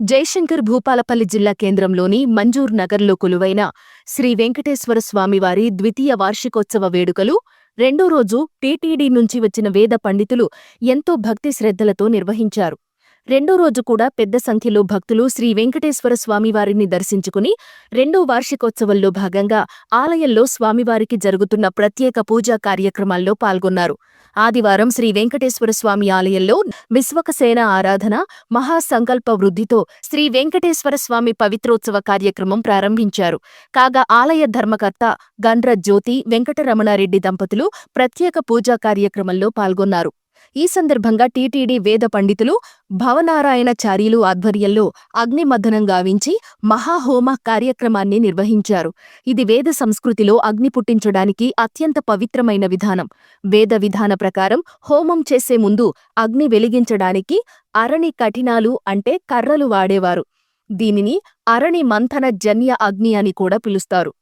జయశంకర్ భూపాలపల్లి జిల్లా కేంద్రంలోని మంజూర్ నగర్లో కొలువైన శ్రీ వెంకటేశ్వర స్వామివారి ద్వితీయ వార్షికోత్సవ వేడుకలు రెండో రోజు టీటీడీ నుంచి వచ్చిన వేద పండితులు ఎంతో భక్తి శ్రద్ధలతో నిర్వహించారు. రెండో రోజు కూడా పెద్ద సంఖ్యలో భక్తులు శ్రీ వెంకటేశ్వర స్వామివారిని దర్శించుకుని రెండో వార్షికోత్సవంలో భాగంగా ఆలయంలో స్వామివారికి జరుగుతున్న ప్రత్యేక పూజా కార్యక్రమాల్లో పాల్గొన్నారు. ఆదివారం శ్రీ వెంకటేశ్వర స్వామి ఆలయంలో విశ్వకసేన ఆరాధన మహాసంకల్ప వృద్ధితో శ్రీ వెంకటేశ్వర స్వామి పవిత్రోత్సవ కార్యక్రమం ప్రారంభించారు. కాగా ఆలయ ధర్మకర్త గండ్ర జ్యోతి వెంకటరమణారెడ్డి దంపతులు ప్రత్యేక పూజా కార్యక్రమంలో పాల్గొన్నారు. ఈ సందర్భంగా టీటీడీ వేద పండితులు భవనారాయణచార్యులు ఆధ్వర్యంలో అగ్నిమథనం గావించి మహాహోమ కార్యక్రమాన్ని నిర్వహించారు. ఇది వేద సంస్కృతిలో అగ్ని పుట్టించడానికి అత్యంత పవిత్రమైన విధానం. వేద విధాన ప్రకారం హోమం చేసే ముందు అగ్ని వెలిగించడానికి అరణి కఠినాలు అంటే కర్రలు వాడేవారు. దీనిని అరణి మంథన జన్య అగ్ని అని కూడా పిలుస్తారు.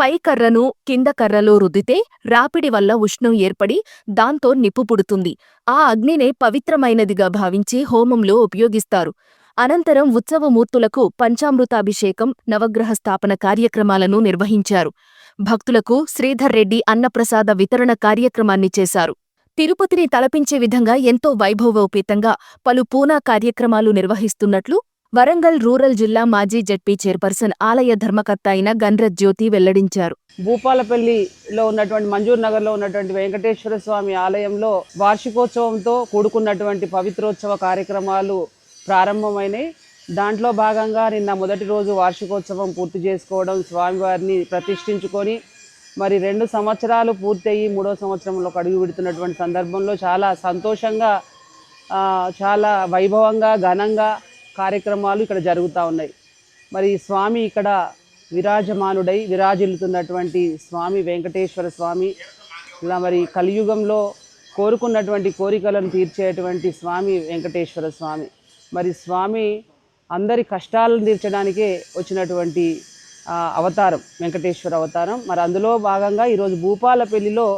పై కర్రను కింద కర్రలో రుద్దితే రాపిడి వల్ల ఉష్ణం ఏర్పడి దాంతో నిప్పు పుడుతుంది. ఆ అగ్నినే పవిత్రమైనదిగా భావించి హోమంలో ఉపయోగిస్తారు. అనంతరం ఉత్సవమూర్తులకు పంచామృతాభిషేకం నవగ్రహ స్థాపన కార్యక్రమాలను నిర్వహించారు. భక్తులకు శ్రీధర్ రెడ్డి అన్నప్రసాద వితరణ కార్యక్రమాన్ని చేశారు. తిరుపతిని తలపించే విధంగా ఎంతో వైభవోపేతంగా పలు పూనా కార్యక్రమాలు నిర్వహిస్తున్నట్లు వరంగల్ రూరల్ జిల్లా మాజీ జడ్పీ చైర్పర్సన్ ఆలయ ధర్మకర్త అయిన గన్రత్ జ్యోతి వెల్లడించారు. భూపాలపల్లిలో ఉన్నటువంటి మంజూర్ నగర్లో ఉన్నటువంటి వెంకటేశ్వర స్వామి ఆలయంలో వార్షికోత్సవంతో కూడుకున్నటువంటి పవిత్రోత్సవ కార్యక్రమాలు ప్రారంభమైనాయి. దాంట్లో భాగంగా నిన్న మొదటి రోజు వార్షికోత్సవం పూర్తి చేసుకోవడం స్వామివారిని ప్రతిష్ఠించుకొని మరి రెండు సంవత్సరాలు పూర్తయి మూడో సంవత్సరంలో అడుగు పెడుతున్నటువంటి సందర్భంలో చాలా సంతోషంగా చాలా వైభవంగా ఘనంగా కార్యక్రమాలు ఇక్కడ జరుగుతూ ఉన్నాయి. మరి స్వామి ఇక్కడ విరాజమానుడై విరాజిల్లుతున్నటువంటి స్వామి వెంకటేశ్వర స్వామి ఇలా మరి కలియుగంలో కోరుకున్నటువంటి కోరికలను తీర్చేటువంటి స్వామి వెంకటేశ్వర స్వామి. మరి స్వామి అందరి కష్టాలను తీర్చడానికే వచ్చినటువంటి అవతారం వెంకటేశ్వర అవతారం. మరి అందులో భాగంగా ఈరోజు భూపాలపల్లిలో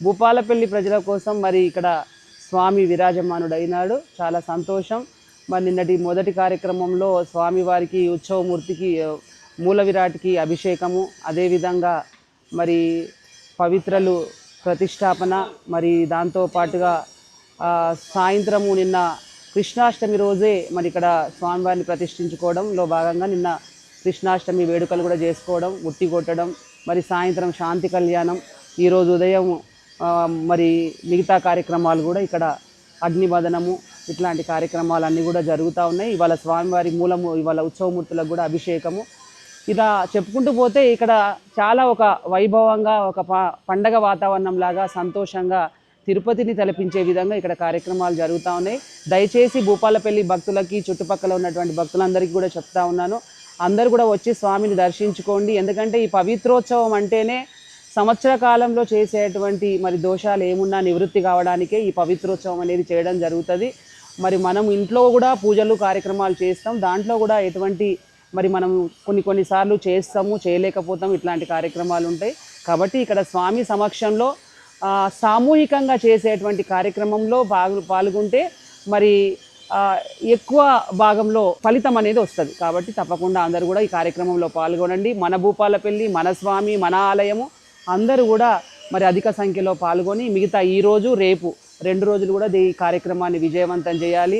భూపాలపల్లి ప్రజల కోసం మరి ఇక్కడ స్వామి విరాజమానుడైనాడు. చాలా సంతోషం. మరి నిన్నటి మొదటి కార్యక్రమంలో స్వామివారికి ఉత్సవమూర్తికి మూల విరాట్కి అభిషేకము అదేవిధంగా మరి పవిత్రలు ప్రతిష్టాపన మరి దాంతో పాటుగా సాయంత్రము నిన్న కృష్ణాష్టమి రోజే మరి ఇక్కడ స్వామివారిని ప్రతిష్ఠించుకోవడంలో భాగంగా నిన్న కృష్ణాష్టమి వేడుకలు కూడా చేసుకోవడం ఉట్టి కొట్టడం మరి సాయంత్రం శాంతి కళ్యాణం ఈరోజు ఉదయం మరి మిగతా కార్యక్రమాలు కూడా ఇక్కడ అగ్నిబదనము ఇట్లాంటి కార్యక్రమాలు అన్నీ కూడా జరుగుతూ ఉన్నాయి. ఇవాళ స్వామివారి మూలము ఇవాళ ఉత్సవమూర్తులకు కూడా అభిషేకము. ఇలా చెప్పుకుంటూ పోతే ఇక్కడ చాలా ఒక వైభవంగా ఒక ప- పండగ వాతావరణం లాగా సంతోషంగా తిరుపతిని తలపించే విధంగా ఇక్కడ కార్యక్రమాలు జరుగుతూ ఉన్నాయి. దయచేసి భూపాలపల్లి భక్తులకి చుట్టుపక్కల ఉన్నటువంటి భక్తులందరికీ కూడా చెప్తా ఉన్నాను. అందరూ కూడా వచ్చి స్వామిని దర్శించుకోండి. ఎందుకంటే ఈ పవిత్రోత్సవం అంటేనే సంవత్సర కాలంలో చేసేటువంటి మరి దోషాలు ఏమున్నా నివృత్తి కావడానికే ఈ పవిత్రోత్సవం అనేది చేయడం జరుగుతుంది. మరి మనం ఇంట్లో కూడా పూజలు కార్యక్రమాలు చేస్తాం. దాంట్లో కూడా ఎటువంటి మరి మనం కొన్ని కొన్నిసార్లు చేస్తాము చేయలేకపోతాం. ఇట్లాంటి కార్యక్రమాలు ఉంటాయి. కాబట్టి ఇక్కడ స్వామి సమక్షంలో సామూహికంగా చేసేటువంటి కార్యక్రమంలో పాల్గొ పాల్గొంటే మరి ఎక్కువ భాగంలో ఫలితం అనేది వస్తుంది. కాబట్టి తప్పకుండా అందరూ కూడా ఈ కార్యక్రమంలో పాల్గొనండి. మన భూపాలపల్లి మన స్వామి మన ఆలయము అందరూ కూడా మరి అధిక సంఖ్యలో పాల్గొని మిగతా ఈరోజు రేపు రెండు రోజులు కూడా ఈ కార్యక్రమాన్ని విజయవంతం చేయాలి.